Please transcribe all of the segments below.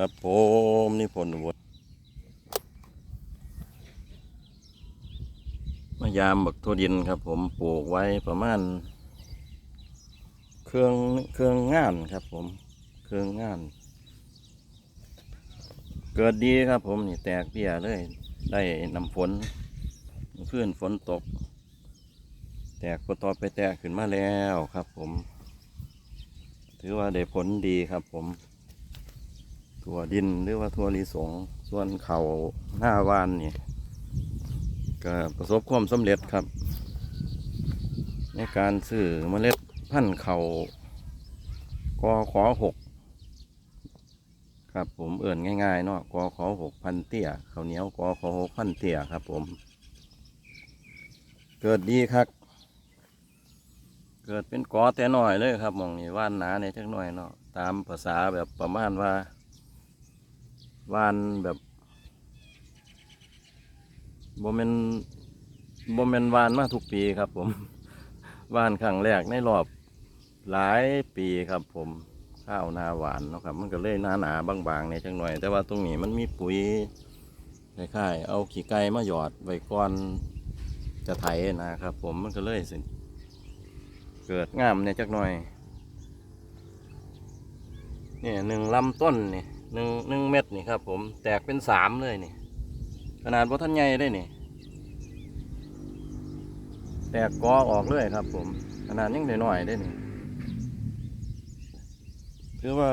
ครับผมนี่ผลวดมายามบักทั่วดินครับ ผมปลูกไว้ประมาณ เครื่องเครื่องงานครับ ผมเครื่องงาน เกิดดีครับ ผมนี่แตกเบี้ยเลย ได้น้ำฝนขึ้นฝนตก แตกก็ต่อไปแตกขึ้นมาแล้วครับ ผม ถือว่าได้ผลดีครับ ผม ถั่วดินหรือว่าถั่วลิสง ส่วนเขาหน้าวานนี่ก็ประสบความสำเร็จครับ ในการซื้อเมล็ดพันธุ์เขากอขอหกครับผมเอื่นง่ายๆเนาะกอขอหกพันเตี้ยข้าเหนียวกอขอหกพันเตี้ยครับผม เกิดดีครับ เกิดเป็นกอแต่น้อยเลยครับมองนี่ว่านหนาในจักหน่อยเนาะตามภาษาแบบประมาณว่า วานแบบโบเมนโบเมนวานมาทุกปีครับ ผม วานครั้งแรกในรอบหลายปีครับ ผมข้าวนาหวานเนาะครับ มันก็เลยหนาหนาๆบางๆในจังหน่อย แต่ว่าตรงนี้มันมีปุ๋ยคล้ายๆเอาขี้ไก่มาหยอดไว้ก่อนจะไถนะครับ ผมมันก็เลยสิเกิดงามในจักหน่อยนี่หนึ่งลำต้นนี่ หนึ่งหนึ่งเม็ดนี่ครับผมแตกเป็นสามเลยนี่ ขนาดว่าท่านใหญ่ได้นี่ แตกกอออกเลยครับ ผม ขนาดยังหน่อยๆได้นี่คือว่า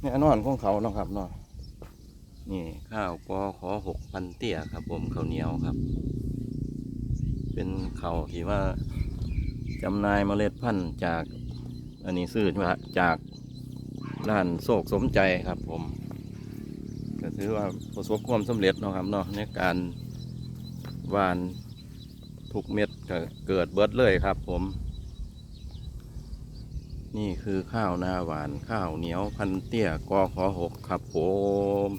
เนี่ยนอนของเขาเนาะครับเนาะนี่ข้าวกอขอหกพันเตี้ยครับ ผมข้าวเหนียวครับ เป็นข้าวที่ว่าจำนายเมล็ดพันธุ์จาก อันนี้ซื้อมาจาก ร้านโศกสมใจครับผมก็ถือว่าประสบความสำเร็จเนาะครับเนาะในการหวานทุกเม็ดก็เกิดเบิดเลยครับผม นี่คือข้าวนาหวานข้าวเหนียวพันเตี้ยกอขอหกครับผม